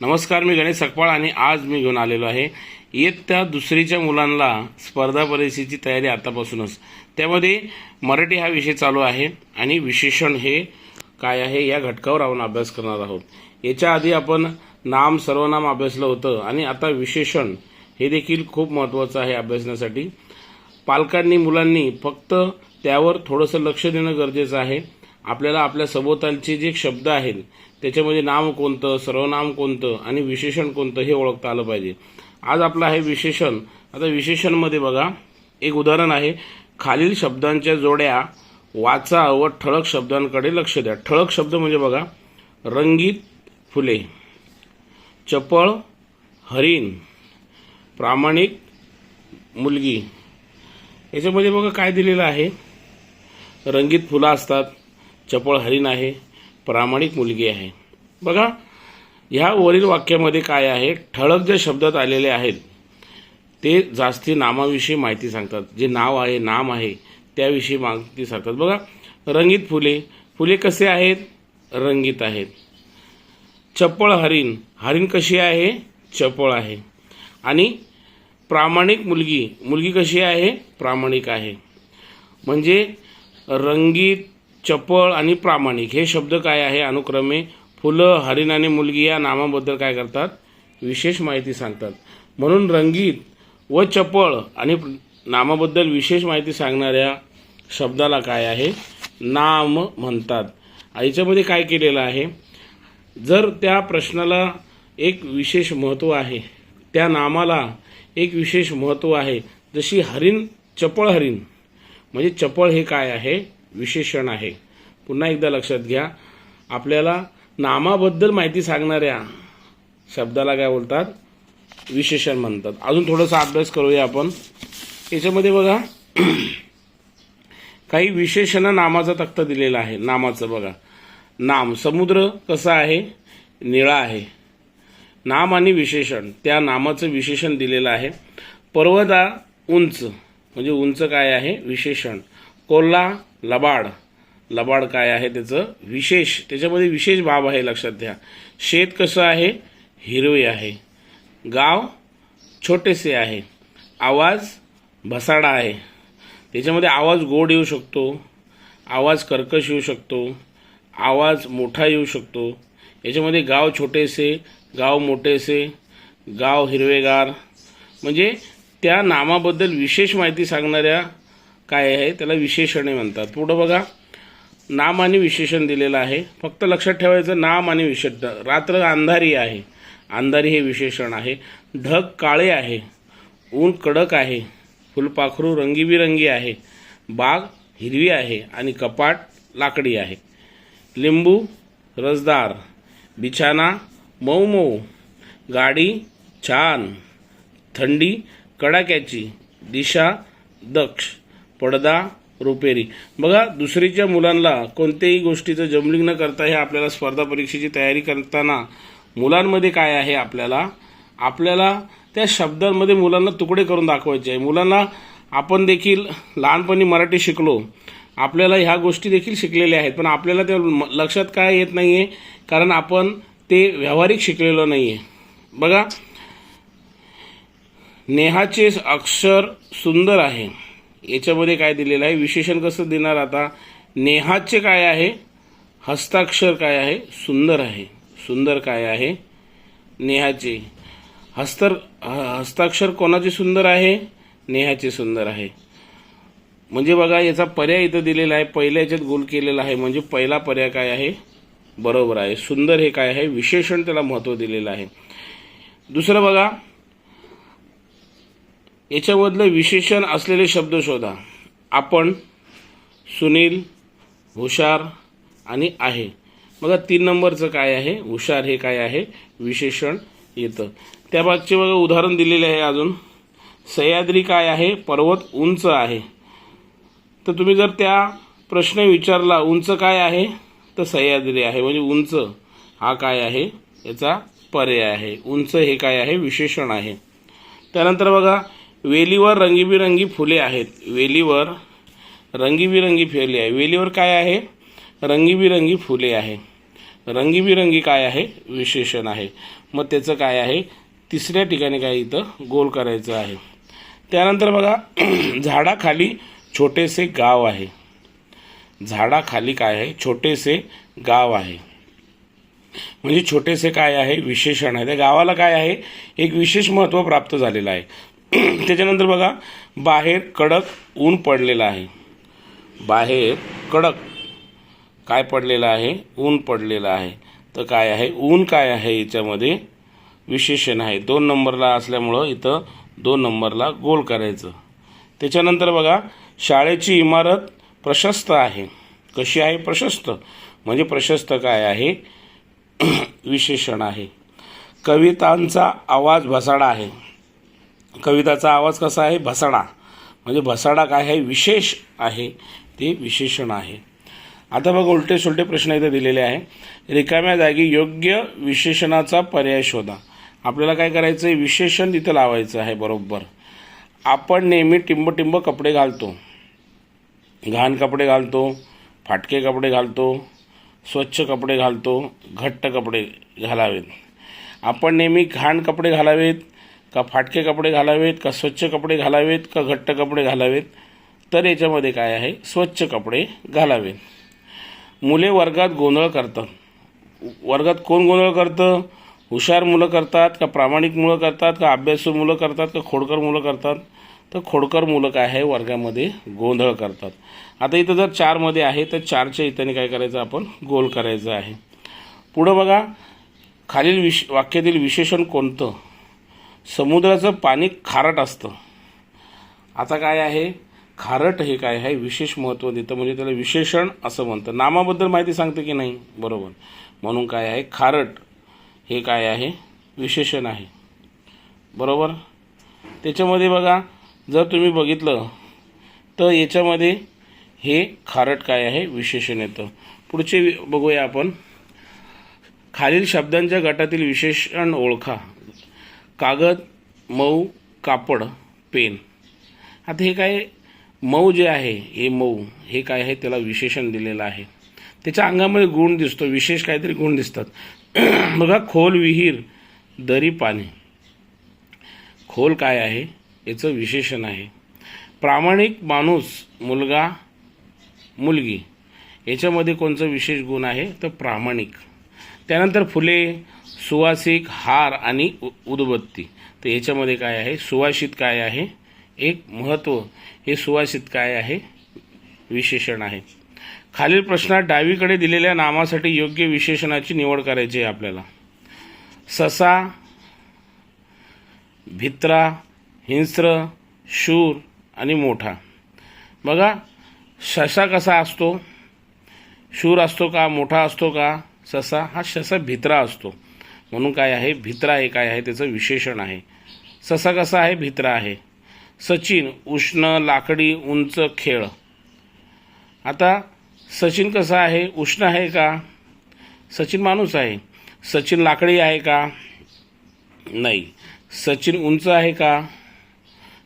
नमस्कार मी गणेश सकपाळ आणि आज मी घेऊन आलेलो आहे. इयत्ता दुसरीच्या मुलांना स्पर्धा परीक्षेची तयारी आतापासूनच. त्यामध्ये मराठी हा विषय चालू आहे आणि विशेषण हे काय आहे या घटकावर आपण अभ्यास करणार आहोत. याच्या आधी आपण नाम सर्वनाम अभ्यासलं होतं आणि आता विशेषण हे देखील खूप महत्त्वाचं आहे अभ्यासण्यासाठी. पालकांनी मुलांनी फक्त त्यावर थोडंसं लक्ष देणं गरजेचं आहे. आपल्याला आपल्या सभोवतालचे जे शब्द आहेत त्याच्यामध्ये नाम कोणतं सर्वनाम कोणतं आणि विशेषण कोणतं हे ओळखता आलं पाहिजे. आज आपलं आहे विशेषण. आता विशेषणमध्ये बघा एक उदाहरण आहे. खालील शब्दांच्या जोड्या वाचा व ठळक शब्दांकडे लक्ष द्या. ठळक शब्द म्हणजे बघा रंगीत फुले चपळ हरिण प्रामाणिक मुलगी. याच्यामध्ये बघा काय दिलेलं आहे? रंगीत फुलं असतात. चपळ हरिण आहे प्रामाणिक मुलगी आहे. बघा ह्या वरील वाक्यामध्ये काय आहे? ठळक जे शब्दात आलेले आहेत ते जास्ती नामाविषयी माहिती सांगतात. जे नाव आहे नाम आहे त्याविषयी माहिती सांगतात. बघा रंगीत फुले. फुले कसे आहेत? रंगीत आहेत. चपळ हरिण. हरिण कशी आहे? चपळ आहे. आणि प्रामाणिक मुलगी. मुलगी कशी आहे? प्रामाणिक आहे. म्हणजे रंगीत चपळ आणि प्रामाणिक. हे शब्द काय आहे? अनुक्रमे फुलं हरिण आणि मुलगी या नामाबद्दल काय करतात? विशेष माहिती सांगतात. म्हणून रंगीत व चपळ आणि नामाबद्दल विशेष माहिती सांगणाऱ्या शब्दाला काय आहे? नाम म्हणतात. याच्यामध्ये काय केलेलं आहे? जर त्या प्रश्नाला एक विशेष महत्त्व आहे त्या नामाला एक विशेष महत्त्व आहे जशी हरिण चपळ हरिण. म्हणजे चपळ हे काय आहे? विशेषण आहे. पुन्हा एकदा लक्षात घ्या. आपल्याला नामाबद्दल माहिती सांगणाऱ्या शब्दाला काय बोलतात? विशेषण म्हणतात. अजून थोडासा अभ्यास करूया आपण. याच्यामध्ये बघा काही विशेषण नामाचा तक्ता दिलेला आहे. नामाचं बघा. नाम समुद्र कसा आहे? निळा आहे. नाम आणि विशेषण त्या नामाचं विशेषण दिलेलं आहे. पर्वता उंच म्हणजे उंच काय आहे? विशेषण. कोल्हा लबाड. लबाड काय आहे त्याचं? विशेष. त्याच्यामध्ये विशेष बाब आहे लक्षात घ्या. शेत कसं आहे? हिरवे आहे. गाव छोटेसे आहे. आवाज भसाडा आहे. त्याच्यामध्ये आवाज गोड येऊ शकतो. आवाज कर्कश येऊ शकतो. आवाज मोठा येऊ शकतो. याच्यामध्ये गाव छोटेसे गाव मोठेसे गाव हिरवेगार. म्हणजे त्या नामाबद्दल विशेष माहिती सांगणाऱ्या काय आहे त्याला विशेषणे म्हणतात. पुढं बघा नाम आणि विशेषण दिलेलं आहे. फक्त लक्षात ठेवायचं नाम आणि विशेषण. रात्र अंधारी आहे. अंधारी हे विशेषण आहे. ढग काळे आहे. ऊन कडक आहे. फुलपाखरू रंगीबिरंगी आहे. बाग हिरवी आहे आणि कपाट लाकडी आहे. लिंबू रसदार. बिछाना मऊ मऊ. गाडी छान. थंडी कडाक्याची. दिशा दक्ष. पडदा रुपेरी. बघा दुसरीच्या मुलांना कोणत्याही गोष्टीचं जमलिंग न करता हे आपल्याला स्पर्धा परीक्षेची तयारी करताना मुलांमध्ये काय आहे आपल्याला? आपल्याला त्या शब्दांमध्ये मुलांना तुकडे करून दाखवायचे आहे. मुलांना आपण देखील लहानपणी मराठी शिकलो. आपल्याला ह्या गोष्टी देखील शिकलेल्या आहेत. पण आपल्याला त्या म- लक्षात काय येत नाही आहे कारण आपण ते व्यावहारिक शिकलेलो नाही आहे बघा नेहाचे अक्षर सुंदर आहे. याच्यामध्ये काय दिलेलं आहे? विशेषण कसं देणार आता? नेहाचे काय आहे? हस्ताक्षर काय आहे? सुंदर आहे. सुंदर काय आहे? नेहाचे. हस्तर ह- हस्ताक्षर कोणाचे सुंदर आहे? नेहाचे सुंदर आहे. म्हणजे बघा याचा पर्याय इथं दिलेला आहे. पहिल्या याच्यात गोल केलेला आहे. म्हणजे पहिला पर्याय काय आहे? बरोबर आहे. सुंदर हे काय आहे? विशेषण त्याला महत्त्व दिलेलं आहे. दुसरं बघा याच्यामधलं विशेषण असलेले शब्द शोधा. आपण सुनील हुशार आणि आहे. बघा तीन नंबरचं काय आहे? हुशार हे काय आहे? विशेषण येतं. त्यामागचे बघा उदाहरण दिलेले आहे अजून. सह्याद्री काय आहे? पर्वत उंच आहे. तर तुम्ही जर त्या प्रश्न विचारला उंच काय आहे? तर सह्याद्री आहे. म्हणजे उंच हा काय आहे? याचा पर्याय आहे. उंच हे काय आहे? विशेषण आहे. त्यानंतर बघा वेलीवर रंगीबिरंगी फुले आहेत. वेलीवर रंगीबिरंगी फुले आहे. वेलीवर काय आहे? रंगीबिरंगी फुले आहे. रंगीबिरंगी काय आहे? विशेषण आहे. मग त्याचं काय आहे? तिसऱ्या ठिकाणी काय इथं? गोल करायचं आहे. त्यानंतर बघा झाडाखाली छोटेसे गाव आहे. झाडाखाली काय आहे? छोटेसे गाव आहे. म्हणजे छोटेसे काय आहे? विशेषण आहे. त्या गावाला काय आहे? एक विशेष महत्त्व प्राप्त झालेलं आहे. त्याच्यानंतर बघा बाहेर कडक ऊन पडलेलं आहे. बाहेर कडक काय पडलेलं आहे? ऊन पडलेलं आहे. तर काय आहे? ऊन काय आहे याच्यामध्ये विशेषण आहे. दोन नंबरला असल्यामुळं इथं दोन नंबरला गोल करायचं. त्याच्यानंतर बघा शाळेची इमारत प्रशस्त आहे. कशी आहे? प्रशस्त. म्हणजे प्रशस्त काय आहे? विशेषण आहे. कवितांचा आवाज भसाडा आहे. कविताचा आवाज कसा आहे? भसाडा म्हणजे भसाडा काय आहे? विशेष आहे. ते विशेषण आहे. आता बघ उलटे सुलटे प्रश्न इथे दिलेले आहे. रिकाम्या जागी योग्य विशेषणाचा पर्याय शोधा. आपल्याला काय करायचं आहे विशेषण तिथं लावायचं आहे बरोबर. आपण नेहमी टिंबटिंब कपडे घालतो. घाण कपडे घालतो फाटके कपडे घालतो स्वच्छ कपडे घालतो घट्ट कपडे घालावेत. आपण नेहमी घाण कपडे घालावेत का फाटके कपडे घालावेत का स्वच्छ कपडे घालावेत का घट्ट कपडे घालावेत? तर याच्यामध्ये काय आहे? स्वच्छ कपडे घालावेत. मुले वर्गात गोंधळ करतात. वर्गात कोण गोंधळ करतं? हुशार मुलं करतात का प्रामाणिक मुलं करतात का अभ्यासू मुलं करतात का खोडकर मुलं करतात? तर खोडकर मुलं काय आहे? वर्गामध्ये गोंधळ करतात. आता इथं जर चारमध्ये आहे तर चारच्या इथं काय करायचं? आपण गोल करायचं आहे. पुढं बघा खालील विश वाक्यातील विशेषण कोणतं? समुद्राचं पाणी खारट असतं. आता काय आहे? खारट हे काय? आहे विशेष महत्त्व देतं. म्हणजे त्याला विशेषण असं म्हणतं. नामाबद्दल माहिती सांगते की नाही? बरोबर. म्हणून काय आहे? खारट हे काय आहे? विशेषण आहे. बरोबर? त्याच्यामध्ये बघा जर तुम्ही बघितलं तर याच्यामध्ये हे खारट काय आहे? विशेषण येतं. पुढचे बघूया आपण. खालील शब्दांच्या गटातील विशेषण ओळखा. कागद मऊ कापड पेन. आता हे काय मऊ जे आहे हे मऊ हे काय आहे त्याला विशेषण दिलेलं आहे. त्याच्या अंगामध्ये गुण दिसतो विशेष काहीतरी गुण दिसतात. बघा खोल विहीर दरी पाणी खोल काय आहे? याचं विशेषण आहे. प्रामाणिक माणूस मुलगा मुलगी. याच्यामध्ये कोणचं विशेष गुण आहे? तर प्रामाणिक. त्यानंतर फुले सुवासिक हार आणि उ- उदबत्ती. तर याच्यामध्ये काय आहे? सुवासित काय आहे? एक महत्त्व हे सुवासित काय आहे? विशेषण आहे. खालील प्रश्नात डावीकडे दिलेल्या नामासाठी योग्य विशेषणाची निवड करायची आहे आपल्याला. ससा भित्रा हिंस्र शूर आणि मोठा. बघा ससा कसा असतो? शूर असतो का? मोठा असतो का? ससा हा ससा भित्रा असतो. म्हणून काय आहे? भित्रा हे काय आहे? त्याचं विशेषण आहे. ससा कसा आहे? भित्रा आहे. सचिन उष्ण लाकडी उंच खेळ. आता सचिन कसा आहे? उष्ण आहे का? सचिन माणूस आहे. सचिन लाकडी आहे का? नाही. सचिन उंच आहे का?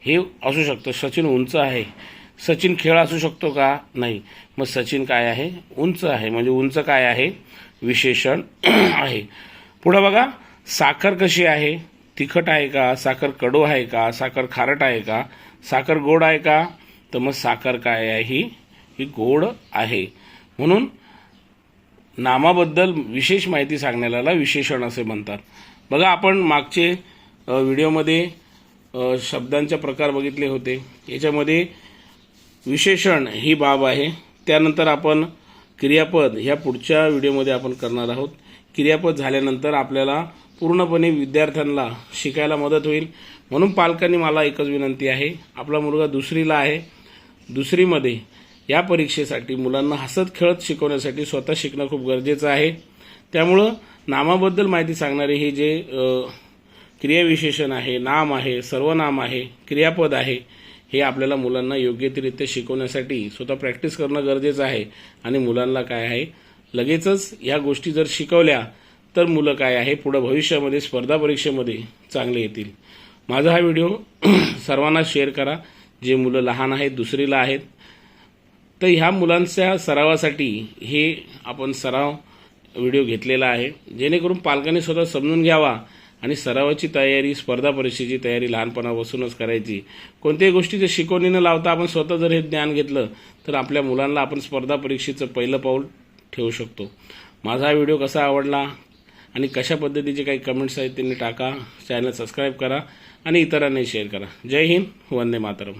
हे असू शकतं. सचिन उंच आहे. सचिन खेळ असू शकतो का? नाही. मग सचिन काय आहे? उंच आहे. म्हणजे उंच काय आहे? विशेषण आहे. पुढं बघा साखर कशी आहे? तिखट आहे का? साखर कडू आहे का? साखर खारट आहे का? साखर गोड आहे का? तर मग साखर काय आहे? ही ही गोड आहे. म्हणून नामाबद्दल विशेष माहिती सांगण्याला विशेषण असे म्हणतात. बघा आपण मागचे व्हिडिओमध्ये शब्दांचे प्रकार बघितले होते. याच्यामध्ये विशेषण ही बाब आहे. त्यानंतर आपण क्रियापद ह्या पुढच्या व्हिडिओमध्ये आपण करणार आहोत. क्रियापद झाल्यानंतर आपल्याला पूर्णपणे विद्यार्थ्यांना शिकायला मदत होईल. म्हणून पालकांनी मला एकच विनंती आहे. आपला मुलगा दुसरीला आहे. दुसरीमध्ये या परीक्षेसाठी मुलांना हसत खेळत शिकवण्यासाठी स्वतः शिकणं खूप गरजेचं आहे. त्यामुळं नामाबद्दल माहिती सांगणारे हे जे क्रियाविशेषण आहे नाम आहे सर्वनाम आहे क्रियापद आहे हे आपल्याला मुलांना योग्यतिरित्या शिकवण्यासाठी स्वतः प्रॅक्टिस करणं गरजेचं आहे आणि मुलांना काय आहे लगेचच ह्या गोष्टी जर शिकवल्या तर मुलं काय आहे? पुढं भविष्यामध्ये स्पर्धा परीक्षेमध्ये चांगले येतील. माझा हा व्हिडिओ सर्वांना शेअर करा. जे मुलं लहान आहेत दुसरीला आहेत तर ह्या मुलांच्या सरावासाठी हे आपण सराव व्हिडिओ घेतलेला आहे. जेणेकरून पालकांनी स्वतः समजून घ्यावा आणि सरावाची तयारी स्पर्धा परीक्षेची तयारी लहानपणापासूनच करायची. कोणत्याही गोष्टीचं शिकवणी न लावता आपण स्वतः जर हे ज्ञान घेतलं तर आपल्या मुलांना आपण स्पर्धा परीक्षेचं पहिलं पाऊल ठेवू शकतो. माझा हा व्हिडिओ कसा आवडला आणि कशा पद्धतीचे काही कमेंट्स आहेत त्यांनी टाका. चॅनल सबस्क्राईब करा आणि इतरांनाही शेअर करा. जय हिंद वंदे मातरम.